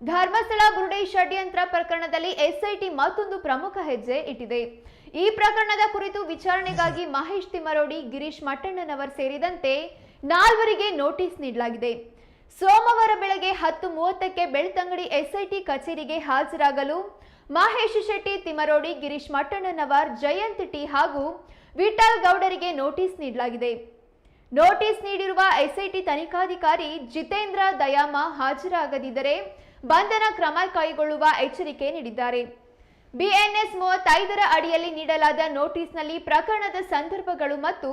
ಧರ್ಮಸ್ಥಳ ಗುರುಡೆ ಷಡ್ಯಂತ್ರ ಪ್ರಕರಣದಲ್ಲಿ ಎಸ್ಐಟಿ ಮತ್ತೊಂದು ಪ್ರಮುಖ ಹೆಜ್ಜೆ ಇಟ್ಟಿದೆ. ಈ ಪ್ರಕರಣದ ಕುರಿತು ವಿಚಾರಣೆಗಾಗಿ ಮಹೇಶ್ ತಿಮ್ಮರೋಡಿ, ಗಿರೀಶ್ ಮಟ್ಟಣ್ಣನವರ್ ಸೇರಿದಂತೆ ನಾಲ್ವರಿಗೆ ನೋಟಿಸ್ ನೀಡಲಾಗಿದೆ. ಸೋಮವಾರ ಬೆಳಗ್ಗೆ ಹತ್ತು ಮೂವತ್ತಕ್ಕೆ ಬೆಳ್ತಂಗಡಿ ಎಸ್ಐಟಿ ಕಚೇರಿಗೆ ಹಾಜರಾಗಲು ಮಹೇಶ್ ಶೆಟ್ಟಿ ತಿಮರೋಡಿ ಗಿರೀಶ್ ಮಟ್ಟಣ್ಣನವರ್, ಜಯಂತ್ ಟಿ ಹಾಗೂ ವಿಠಲ್ ಗೌಡರಿಗೆ ನೋಟಿಸ್ ನೀಡಲಾಗಿದೆ. ನೋಟಿಸ್ ನೀಡಿರುವ ಎಸ್ಐಟಿ ತನಿಖಾಧಿಕಾರಿ ಜಿತೇಂದ್ರ ದಯಾಮ ಹಾಜರಾಗದಿದ್ದರೆ ಬಂಧನ ಕ್ರಮ ಕೈಗೊಳ್ಳುವ ಎಚ್ಚರಿಕೆ ನೀಡಿದ್ದಾರೆ. ಬಿಎನ್ಎಸ್ ಮೂವತ್ತೈದರ ಅಡಿಯಲ್ಲಿ ನೀಡಲಾದ ನೋಟಿಸ್ನಲ್ಲಿ ಪ್ರಕರಣದ ಸಂದರ್ಭಗಳು ಮತ್ತು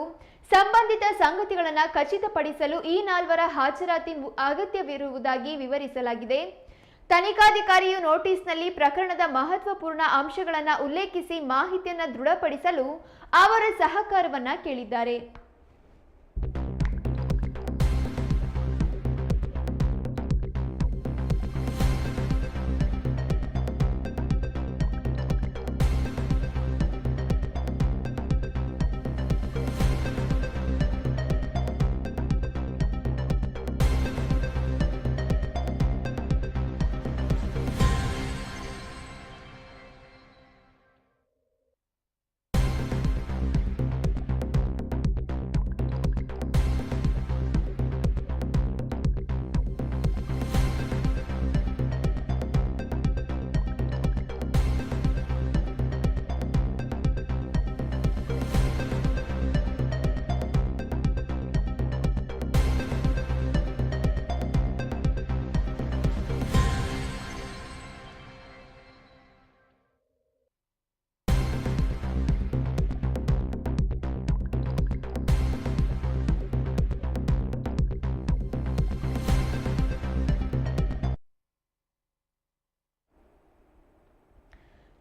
ಸಂಬಂಧಿತ ಸಂಗತಿಗಳನ್ನು ಖಚಿತಪಡಿಸಲು ಈ ನಾಲ್ವರ ಹಾಜರಾತಿ ಅಗತ್ಯವಿರುವುದಾಗಿ ವಿವರಿಸಲಾಗಿದೆ. ತನಿಖಾಧಿಕಾರಿಯು ನೋಟಿಸ್ನಲ್ಲಿ ಪ್ರಕರಣದ ಮಹತ್ವಪೂರ್ಣ ಅಂಶಗಳನ್ನು ಉಲ್ಲೇಖಿಸಿ ಮಾಹಿತಿಯನ್ನು ದೃಢಪಡಿಸಲು ಅವರ ಸಹಕಾರವನ್ನು ಕೇಳಿದ್ದಾರೆ.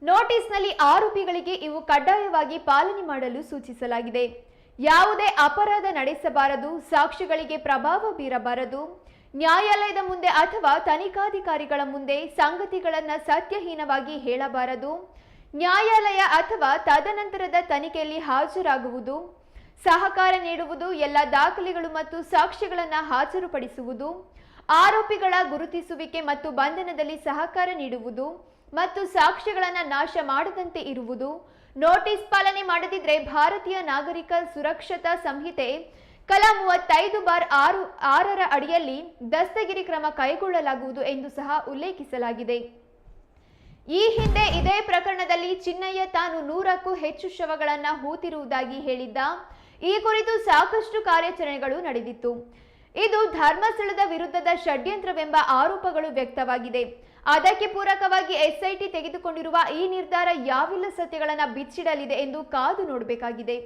ನೋಟಿಸ್ನಲ್ಲಿ ಆರೋಪಿಗಳಿಗೆ ಇವು ಕಡ್ಡಾಯವಾಗಿ ಪಾಲನೆ ಮಾಡಲು ಸೂಚಿಸಲಾಗಿದೆ. ಯಾವುದೇ ಅಪರಾಧ ನಡೆಸಬಾರದು, ಸಾಕ್ಷಿಗಳಿಗೆ ಪ್ರಭಾವ ಬೀರಬಾರದು. ನ್ಯಾಯಾಲಯದ ಮುಂದೆ ಅಥವಾ ತನಿಖಾಧಿಕಾರಿಗಳ ಮುಂದೆ ಸಂಗತಿಗಳನ್ನು ಸತ್ಯಹೀನವಾಗಿ ಹೇಳಬಾರದು. ನ್ಯಾಯಾಲಯ ಅಥವಾ ತದನಂತರದ ತನಿಖೆಯಲ್ಲಿ ಹಾಜರಾಗುವುದು, ಸಹಕಾರ ನೀಡುವುದು, ಎಲ್ಲ ದಾಖಲೆಗಳು ಮತ್ತು ಸಾಕ್ಷ್ಯಗಳನ್ನು ಹಾಜರುಪಡಿಸುವುದು, ಆರೋಪಿಗಳ ಗುರುತಿಸುವಿಕೆ ಮತ್ತು ಬಂಧನದಲ್ಲಿ ಸಹಕಾರ ನೀಡುವುದು ಮತ್ತು ಸಾಕ್ಷ್ಯಗಳನ್ನು ನಾಶ ಮಾಡದಂತೆ ಇರುವುದು. ನೋಟಿಸ್ ಪಾಲನೆ ಮಾಡದಿದ್ರೆ ಭಾರತೀಯ ನಾಗರಿಕ ಸುರಕ್ಷತಾ ಸಂಹಿತೆ ಕಲಾ ಮೂವತ್ತೈದು ಬಾರ್ ಆರು, ಆರರ ಅಡಿಯಲ್ಲಿ ದಸ್ತಗಿರಿ ಕ್ರಮ ಕೈಗೊಳ್ಳಲಾಗುವುದು ಎಂದು ಸಹ ಉಲ್ಲೇಖಿಸಲಾಗಿದೆ. ಈ ಹಿಂದೆ ಇದೇ ಪ್ರಕರಣದಲ್ಲಿ ಚಿನ್ನಯ್ಯ ತಾನು ನೂರಕ್ಕೂ ಹೆಚ್ಚು ಶವಗಳನ್ನು ಹೂತಿರುವುದಾಗಿ ಹೇಳಿದ್ದ. ಈ ಕುರಿತು ಸಾಕಷ್ಟು ಕಾರ್ಯಾಚರಣೆಗಳು ನಡೆದಿತ್ತು. ಇದು ಧರ್ಮಸ್ಥಳದ ವಿರುದ್ಧದ ಷಡ್ಯಂತ್ರವೆಂಬ ಆರೋಪಗಳು ವ್ಯಕ್ತವಾಗಿದೆ. ಅದಕ್ಕೆ ಪೂರಕವಾಗಿ ಎಸ್ಐಟಿ ತೆಗೆದುಕೊಂಡಿರುವ ಈ ನಿರ್ಧಾರ ಯಾವೆಲ್ಲ ಸತ್ಯಗಳನ್ನು ಬಿಚ್ಚಿಡಲಿದೆ ಎಂದು ಕಾದು ನೋಡಬೇಕಾಗಿದೆ.